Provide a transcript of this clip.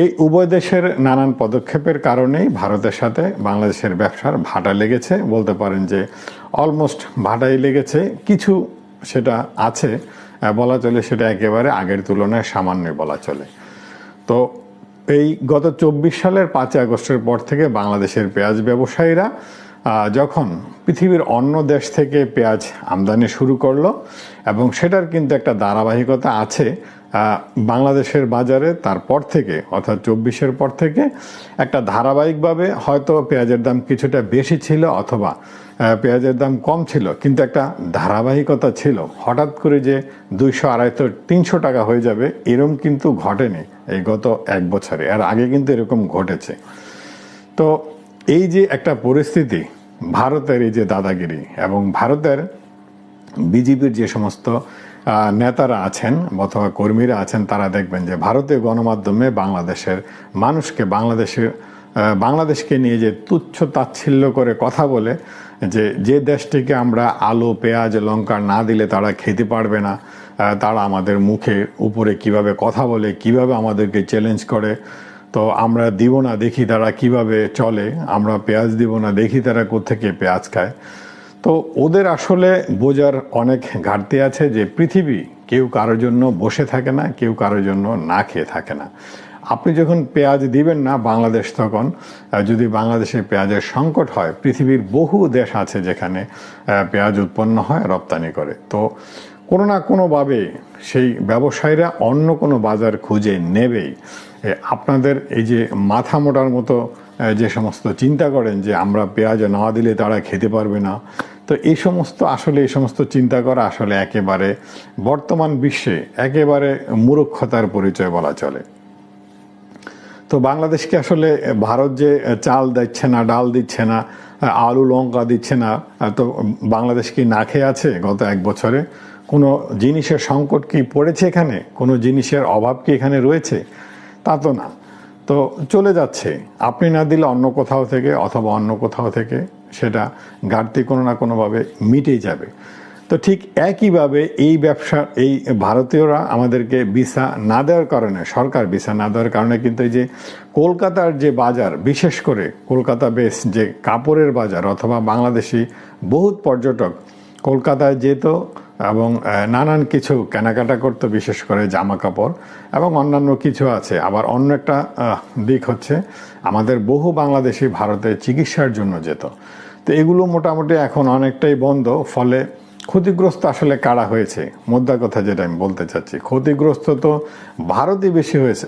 এই উভয় দেশের নানান পদক্ষেপের কারণেই ভারতের সাথে বাংলাদেশের ব্যবসার ভাটা লেগেছে। বলতে পারেন যে অলমোস্ট ভাটাই লেগেছে। কিছু সেটা আছে বলা চলে সেটা একেবারে আগের তুলনায় সামান্য বলা চলে। তো এই গত চব্বিশ সালের পাঁচই আগস্টের পর থেকে বাংলাদেশের পেঁয়াজ ব্যবসায়ীরা যখন পৃথিবীর অন্য দেশ থেকে পেঁয়াজ আমদানি শুরু করল এবং সেটার কিন্তু একটা ধারাবাহিকতা আছে বাংলাদেশের বাজারে তারপর থেকে, অর্থাৎ চব্বিশের পর থেকে একটা ধারাবাহিকভাবে হয়তো পেঁয়াজের দাম কিছুটা বেশি ছিল অথবা পেঁয়াজের দাম কম ছিল, কিন্তু একটা ধারাবাহিকতা ছিল। হঠাৎ করে যে দুইশো আড়াইশো তিনশো টাকা হয়ে যাবে, এরম কিন্তু ঘটেনি এই গত এক বছরে। আর আগে কিন্তু এরকম ঘটেছে। তো এই যে একটা পরিস্থিতি, ভারতের এই যে দাদাগিরি এবং ভারতের বিজেপির যে সমস্ত নেতারা আছেন অথবা কর্মীরা আছেন, তারা দেখবেন যে ভারতীয় গণমাধ্যমে বাংলাদেশের মানুষকে, বাংলাদেশের বাংলাদেশকে নিয়ে যে তুচ্ছ তাচ্ছিল্য করে কথা বলে, যে যে দেশটিকে আমরা আলু, পেঁয়াজ, লঙ্কা না দিলে তারা খেতে পারবে না তারা আমাদের মুখে উপরে কীভাবে কথা বলে, কীভাবে আমাদেরকে চ্যালেঞ্জ করে তো আমরা দিব না, দেখি তারা কীভাবে চলে। আমরা পেঁয়াজ দিব না, দেখি তারা কোথেকে পেঁয়াজ খায়। তো ওদের আসলে বোঝার অনেক ঘাটতি আছে যে পৃথিবী কেউ কারোর জন্য বসে থাকে না, কেউ কারোর জন্য না খেয়ে থাকে না। আপনি যখন পেঁয়াজ দিবেন না বাংলাদেশ তখন যদি বাংলাদেশে পেঁয়াজের সংকট হয়, পৃথিবীর বহু দেশ আছে যেখানে পেঁয়াজ উৎপন্ন হয়, রপ্তানি করে। তো কোনো না কোনোভাবে সেই ব্যবসায়ীরা অন্য কোনো বাজার খুঁজে নেবেই। আপনাদের এই যে মাথা মোটার মতো যে সমস্ত চিন্তা করেন যে আমরা পেঁয়াজ না দিলে তারা খেতে পারবে না, তো এই সমস্ত আসলে, এই সমস্ত চিন্তা করা আসলে একেবারে বর্তমান বিশ্বে একেবারে মূর্খতার পরিচয় বলা চলে। তো বাংলাদেশকে আসলে ভারত যে চাল দিচ্ছে না, ডাল দিচ্ছে না, আলু, লঙ্কা দিচ্ছে না, তো বাংলাদেশ কি না খেয়ে আছে গত এক বছরে? কোনো জিনিসের সংকট কি পড়েছে এখানে? কোনো জিনিসের অভাব কি এখানে রয়েছে? তা তো না। তো চলে যাচ্ছে। আপনি না দিলে অন্য কোথাও থেকে অথবা অন্য কোথাও থেকে সেটা ঘাটতি কোনো না কোনোভাবে মিটেই যাবে। তো ঠিক একইভাবে এই ব্যবসা, এই ভারতীয়রা আমাদেরকে ভিসা না দেওয়ার কারণে, সরকার ভিসা না দেওয়ার কারণে কিন্তু এই যে কলকাতার যে বাজার, বিশেষ করে কলকাতা বেস যে কাপড়ের বাজার অথবা বাংলাদেশি বহুত পর্যটক কলকাতায় যেত এবং নানান কিছু কেনাকাটা করতো, বিশেষ করে জামা কাপড় এবং অন্যান্য কিছু আছে। আবার অন্য একটা দিক হচ্ছে, আমাদের বহু বাংলাদেশি ভারতে চিকিৎসার জন্য যেত। তো এগুলো মোটামুটি এখন অনেকটাই বন্ধ, ফলে ক্ষতিগ্রস্ত আসলে কারা হয়েছে? মোদ্দা কথা যেটা আমি বলতে চাচ্ছি, ক্ষতিগ্রস্ত তো ভারতই বেশি হয়েছে।